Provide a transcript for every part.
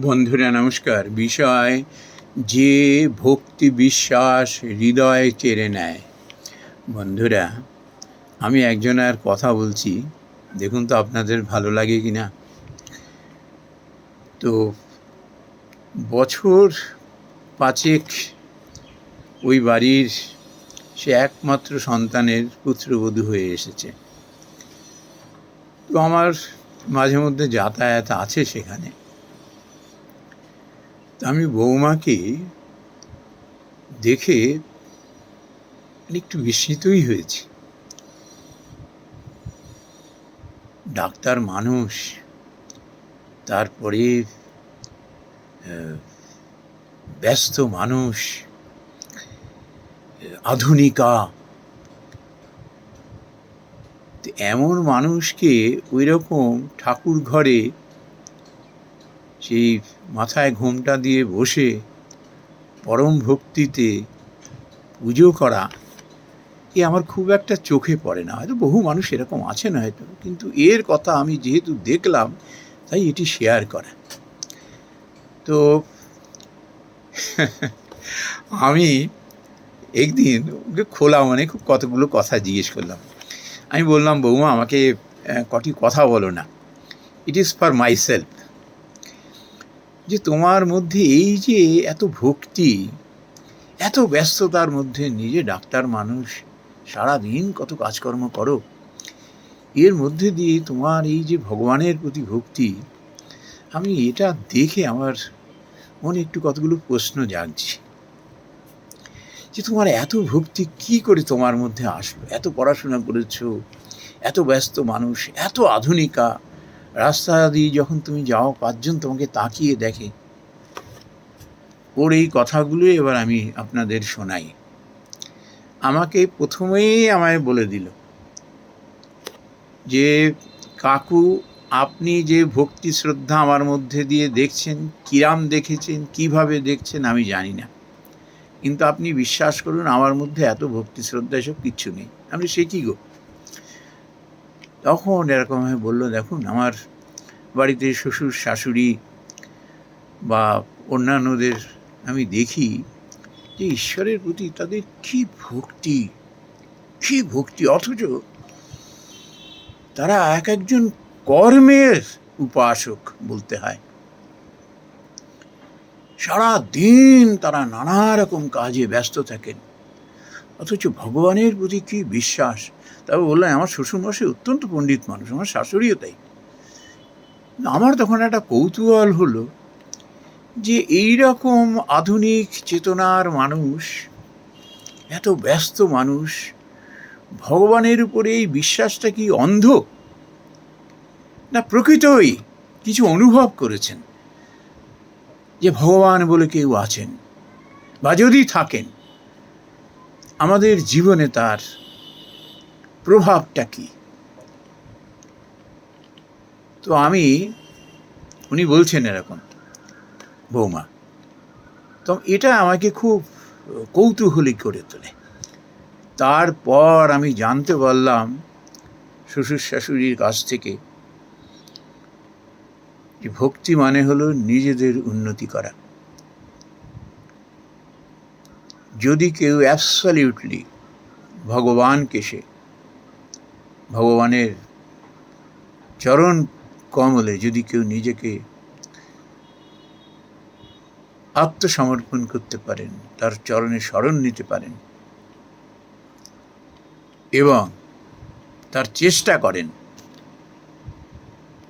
বন্ধুরা, নমস্কার। বিষয়, যে ভক্তি বিশ্বাস হৃদয় কেড়ে নেয়। বন্ধুরা, আমি একজনের কথা বলছি। দেখুন তো আপনাদের ভালো লাগে কি না? তো বছর পাঁচেক ওই বাড়ির সে একমাত্র সন্তানের পুত্রবধূ হয়ে এসেছে। তো আমার মাঝে মধ্যে যাতায়াত আছে সেখানে। আমি বৌমাকে দেখে একটু বিস্মিতই হয়েছি। ডাক্তার মানুষ, তারপরে ব্যস্ত মানুষ, আধুনিকা। এমন মানুষকে ওই রকম ঠাকুর ঘরে সেই মাথায় ঘোমটা দিয়ে বসে পরম ভক্তিতে পুজো করা, এ আমার খুব একটা চোখে পড়ে না। হয়তো বহু মানুষ এরকম আছেন হয়তো, কিন্তু এর কথা আমি যেহেতু দেখলাম, তাই এটি শেয়ার করা। তো আমি একদিন ওকে খোলা মানে খুব কতগুলো কথা জিজ্ঞেস করলাম। আমি বললাম, বৌমা, আমাকে কটি কথা বলো না। It is for my myself তোমার মধ্যে এই যে এত ভক্তি, এত ব্যস্ততার মধ্যে নিজে ডাক্তার মানুষ, সারাদিন কত কাজকর্ম করো, এর মধ্যে দিয়ে তোমার এই যে ভগবানের প্রতি ভক্তি, আমি এটা দেখে আমার মনে একটু কতগুলো প্রশ্ন জাগছে। যে তোমার এত ভক্তি কি করে তোমার মধ্যে আসলো? এত পড়াশোনা করেছ, এত ব্যস্ত মানুষ, এত আধুনিকা রাস্তা দিয়ে যখন তুমি যাও, পাঁচজন তোমাকে তাকিয়ে দেখে। ওর এই কথাগুলো এবার আমি আপনাদের শোনাই। আমাকে প্রথমেই আমায় বলে দিল যে, কাকু, আপনি যে ভক্তি শ্রদ্ধা আমার মধ্যে দিয়ে দেখছেন, কিরাম দেখেছেন, কীভাবে দেখছেন, আমি জানি না। কিন্তু আপনি বিশ্বাস করুন, আমার মধ্যে এত ভক্তি শ্রদ্ধা এসব কিচ্ছু নেই। আমি সে কি গো? তখন এরকমভাবে বলল, দেখুন, আমার বাড়িতে শ্বশুর, শাশুড়ি বা অন্যান্যদের আমি দেখি যে ঈশ্বরের প্রতি তাদের কি ভক্তি কি ভক্তি, অথচ তারা এক একজন কর্মের উপাসক বলতে হয়। সারা দিন তারা নানা রকম কাজে ব্যস্ত থাকেন। অথচ ভগবানের প্রতি কি বিশ্বাস তবে বললাম আমার শ্বশুরমশাই অত্যন্ত পণ্ডিত মানুষ, আমার শাশুড়িও তাই। আমার তখন একটা কৌতূহল হলো যে এই রকম আধুনিক চেতনার মানুষ, এত ব্যস্ত মানুষ, ভগবানের উপরে এই বিশ্বাসটা কি অন্ধ? না, প্রকৃতই কিছু অনুভব করেছেন যে ভগবান বলে কেউ আছেন বা যদি থাকেন, আমাদের জীবনে তার প্রভাবটা কি? তো আমি, উনি বলছেন এরকম, বৌমা, তো এটা আমাকে খুব কৌতূহলী করে তোলে। তারপর আমি জানতে পারলাম, শ্বশুর শাশুড়ির কাছ থেকে, যে ভক্তি মানে হলো নিজেদের উন্নতি করা। যদি কেউ অ্যাবসলিউটলি ভগবানকে সে ভগবানের চরণ কমলে যদি কেউ নিজেকে আত্মসমর্পণ করতে পারেন, তার চরণে স্মরণ নিতে পারেন এবং তার চেষ্টা করেন,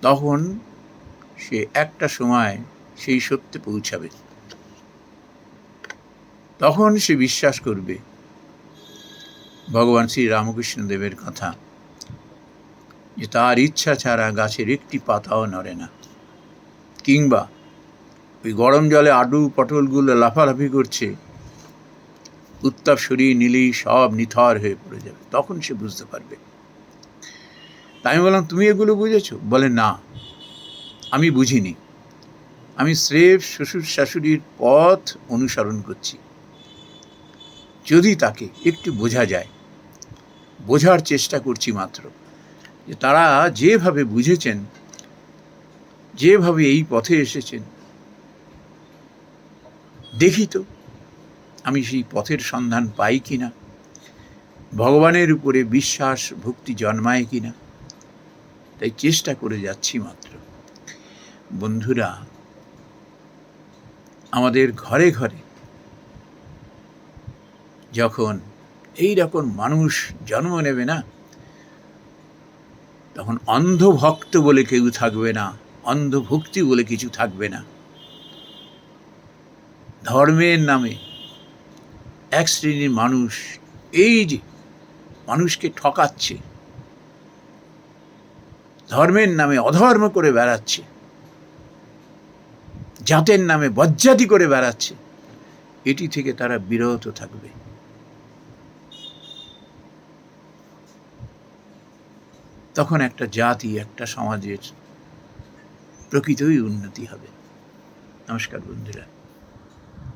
তখন সে একটা সময় সেই সত্যে পৌঁছাবে। তখন সে বিশ্বাস করবে ভগবান শ্রী রামকৃষ্ণ দেবের কথা। যে তার ইচ্ছা ছাড়া গাছের একটি পাতাও নড়ে না। কিংবা ওই গরম জলে আডু পটলগুলো লাফালাফি করছে, উত্তাপ সরিয়ে নিলেই সব নিথর হয়ে পড়ে যাবে। তখন সে বুঝতে পারবে। তাই আমি বললাম, তুমি এগুলো বুঝেছ? বলে, না, আমি বুঝিনি। আমি স্রেফ শ্বশুর শাশুড়ির পথ অনুসরণ করছি। যদি তাকে একটু বোঝা যায়, বোঝার চেষ্টা করছি মাত্র। যে তারা যেভাবে বুঝেছেন, যেভাবে এই পথে এসেছেন, দেখি তো আমি সেই পথের সন্ধান পাই কি না ভগবানের উপরে বিশ্বাস, ভক্তি জন্মায় কি না তাই চেষ্টা করে যাচ্ছি মাত্র। বন্ধুরা, আমাদের ঘরে ঘরে যখন এই রকম মানুষ জন্ম নেবে না তখন অন্ধভক্ত বলে কেউ থাকবে না, অন্ধভক্তি বলে কিছু থাকবে না। ধর্মের নামে এক শ্রেণির মানুষ এই যে মানুষকে ঠকাচ্ছে, ধর্মের নামে অধর্ম করে বেড়াচ্ছে, জাতের নামে বজ্জাতি করে বেড়াচ্ছে, এটি থেকে তারা বিরত থাকবে। তখন একটা জাতি একটা সমাজের প্রকৃতই উন্নতি হবে। নমস্কার বন্ধুরা।